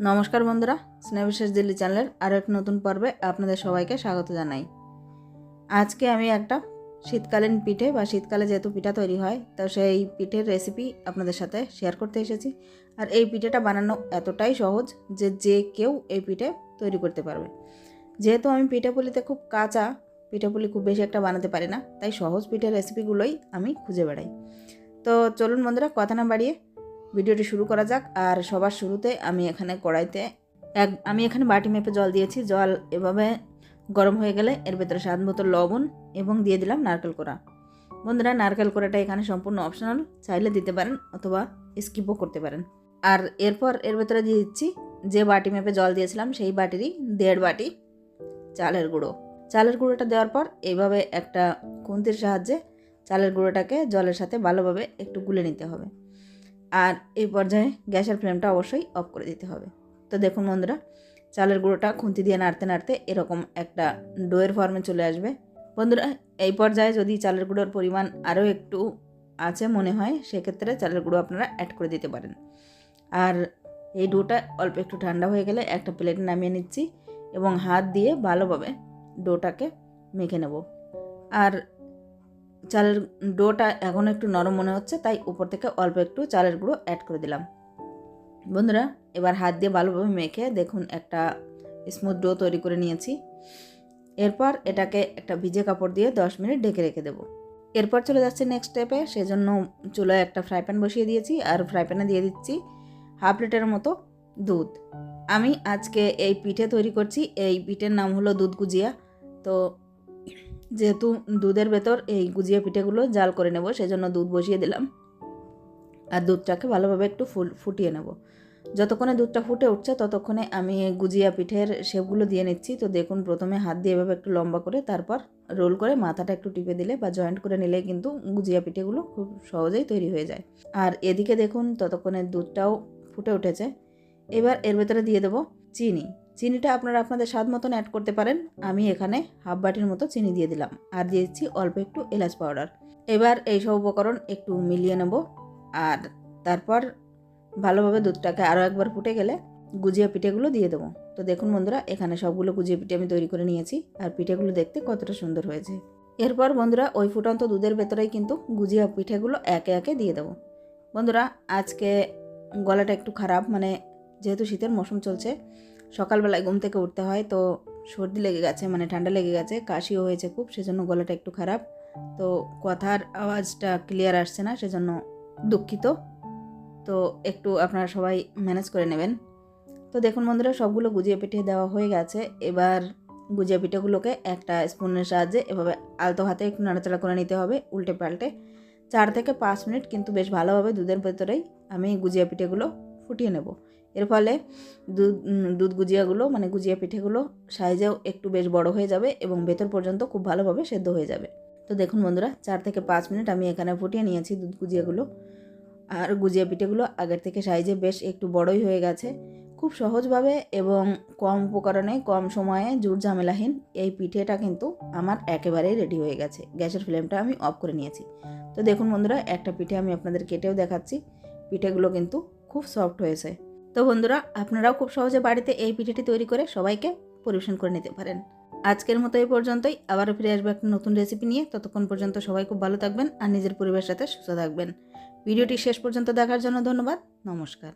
নমস্কার বন্ধুরা স্নেহবিশেষ দিল্লি চ্যানেলের আরও এক নতুন পর্বে আপনাদের সবাইকে স্বাগত জানাই। আজকে আমি একটা শীতকালীন পিঠে বা শীতকালে যেহেতু পিঠা তৈরি হয়, তো সেই পিঠের রেসিপি আপনাদের সাথে শেয়ার করতে এসেছি। আর এই পিঠেটা বানানো এতটাই সহজ যে যে কেউ এই পিঠে তৈরি করতে পারবে। যেহেতু আমি পিঠেপুলিতে খুব কাঁচা পিঠেপুলি খুব বেশি একটা বানাতে পারি না, তাই সহজ পিঠের রেসিপিগুলোই আমি খুঁজে বেড়াই। তো চলুন বন্ধুরা, কথা না বাড়িয়ে ভিডিওটি শুরু করা যাক। আর সবার শুরুতে আমি এখানে কড়াইতে এক, আমি এখানে বাটি মেপে জল দিয়েছি। জল এভাবে গরম হয়ে গেলে এর ভেতরে স্বাদ মতো লবণ এবং দিয়ে দিলাম নারকেল কোড়া। বন্ধুরা, নারকেল কোড়াটা এখানে সম্পূর্ণ অপশনাল চাইলে দিতে পারেন অথবা স্কিপও করতে পারেন। আর এরপর এর ভেতরে দিয়ে দিচ্ছি যে বাটি মেপে জল দিয়েছিলাম, সেই বাটিরই দেড় বাটি চালের গুঁড়ো। চালের গুঁড়োটা দেওয়ার পর এইভাবে একটা খুন্তির সাহায্যে চালের গুঁড়োটাকে জলের সাথে ভালোভাবে একটু গুলে নিতে হবে। আর এই পর্যায়ে গ্যাসের ফ্লেমটা অবশ্যই অফ করে দিতে হবে। তো দেখুন বন্ধুরা, চালের গুঁড়োটা খুন্তি দিয়ে নাড়তে নাড়তে এরকম একটা ডোয়ের ফর্মে চলে আসবে। বন্ধুরা, এই পর্যায়ে যদি চালের গুঁড়োর পরিমাণ আরও একটু আছে মনে হয়, সেক্ষেত্রে চালের গুঁড়ো আপনারা অ্যাড করে দিতে পারেন। আর এই ডোটা অল্প একটু ঠান্ডা হয়ে গেলে একটা প্লেটে নামিয়ে নিচ্ছি এবং হাত দিয়ে ভালোভাবে ডোটাকে মেখে নেব। আর চালের ডোটা এখন একটু নরম মনে হচ্ছে, তাই উপর থেকে অল্প একটু চালের গুঁড়ো অ্যাড করে দিলাম। বন্ধুরা, এবার হাত দিয়ে ভালোভাবে মেখে দেখুন একটা স্মুথ ডো তৈরি করে নিয়েছি। এরপর এটাকে একটা ভিজে কাপড় দিয়ে দশ মিনিট ঢেকে রেখে দেবো। এরপর চলে যাচ্ছে নেক্সট স্টেপে সেজন্য চুলায় একটা ফ্রাই প্যান বসিয়ে দিয়েছি, আর ফ্রাই প্যানে দিয়ে দিচ্ছি হাফ লিটারের মতো দুধ। আমি আজকে এই পিঠে তৈরি করছি, এই পিঠের নাম হলো দুধ গুজিয়া। তো যেহেতু দুধের ভেতর এই গুজিয়া পিঠেগুলো জাল করে নেব, সেজন্য দুধ বসিয়ে দিলাম। আর দুধটাকে ভালোভাবে একটু ফুল, ফুটিয়ে নেব। যতক্ষণে দুধটা ফুটে উঠছে, ততক্ষণে আমি গুজিয়া পিঠের শেপগুলো দিয়ে নিচ্ছি। তো দেখুন, প্রথমে হাত দিয়ে এভাবে একটু লম্বা করে, তারপর রোল করে মাথাটা একটু টিপে দিলে বা জয়েন্ট করে নিলে কিন্তু গুজিয়া পিঠেগুলো খুব সহজেই তৈরি হয়ে যায়। আর এদিকে দেখুন, ততক্ষণে দুধটাও ফুটে উঠেছে। এবার এর ভেতরে দিয়ে দেবো চিনি। চিনিটা আপনারা আপনাদের স্বাদ মতন অ্যাড করতে পারেন। আমি এখানে হাফ বাটির মতো চিনি দিয়ে দিলাম। আর দিয়ে দিচ্ছি অল্প একটু এলাচ পাউডার এবার এই সব উপকরণ একটু মিলিয়ে নেব। আর তারপর ভালোভাবে দুধটাকে আরও একবার ফুটে গেলে গুজিয়া পিঠেগুলো দিয়ে দেবো। তো দেখুন বন্ধুরা, এখানে সবগুলো গুজিয়া পিঠে আমি তৈরি করে নিয়েছি। আর পিঠেগুলো দেখতে কতটা সুন্দর হয়েছে। এরপর বন্ধুরা, ওই ফুটন্ত দুধের ভেতরেই কিন্তু গুজিয়া পিঠেগুলো একে একে দিয়ে দেবো। বন্ধুরা, আজকে গলাটা একটু খারাপ মানে যেহেতু শীতের মৌসুম চলছে সকালবেলায় ঘুম থেকে উঠতে হয়, তো সর্দি লেগে গেছে মানে ঠান্ডা লেগে গেছে, কাশিও হয়েছে খুব, সেজন্য গলাটা একটু খারাপ। তো কথার আওয়াজটা ক্লিয়ার আসছে না, সেজন্য দুঃখিত। তো একটু আপনারা সবাই ম্যানেজ করে নেবেন। তো দেখুন বন্ধুরা, সবগুলো গুজিয়ে পিঠে দেওয়া হয়ে গেছে। এবার গুজিয়া পিঠেগুলোকে একটা স্পুনের সাহায্যে এভাবে আলতো হাতে একটু নাড়াচাড়া করে নিতে হবে, উল্টে পাল্টে। চার থেকে পাঁচ মিনিট কিন্তু বেশ ভালোভাবে দুধের ভেতরেই আমি গুজিয়া পিঠেগুলো ফুটিয়ে নেব। এর ফলে দুধ দুধ গুজিয়াগুলো মানে গুজিয়া পিঠেগুলো সাইজেও একটু বেশ বড় হয়ে যাবে এবং ভেতর পর্যন্ত খুব ভালোভাবে সেদ্ধ হয়ে যাবে। তো দেখুন বন্ধুরা, চার থেকে পাঁচ মিনিট আমি এখানে ফুটিয়ে নিয়েছি দুধ গুজিয়াগুলো। আর গুজিয়া পিঠেগুলো আগের থেকে সাইজে বেশ একটু বড়ই হয়ে গেছে। খুব সহজভাবে এবং কম উপকরণে, কম সময়ে জুট ঝামেলাহীন এই পিঠেটা কিন্তু আমার একেবারেই রেডি হয়ে গেছে। গ্যাসের ফ্লেমটা আমি অফ করে নিয়েছি। তো দেখুন বন্ধুরা, একটা পিঠে আমি আপনাদের কেটেও দেখাচ্ছি। পিঠেগুলো কিন্তু খুব সফট হয়েছে। তো বন্ধুরা, আপনারাও খুব সহজে বাড়িতে এই পিঠেটি তৈরি করে সবাইকে পরিবেশন করে নিতে পারেন। আজকের মতো এই পর্যন্তই। আবারও ফিরে আসব একটা নতুন রেসিপি নিয়ে। ততক্ষণ পর্যন্ত সবাই খুব ভালো থাকবেন আর নিজের পরিবারের সাথে সুস্থ থাকবেন। ভিডিওটি শেষ পর্যন্ত দেখার জন্য ধন্যবাদ। নমস্কার।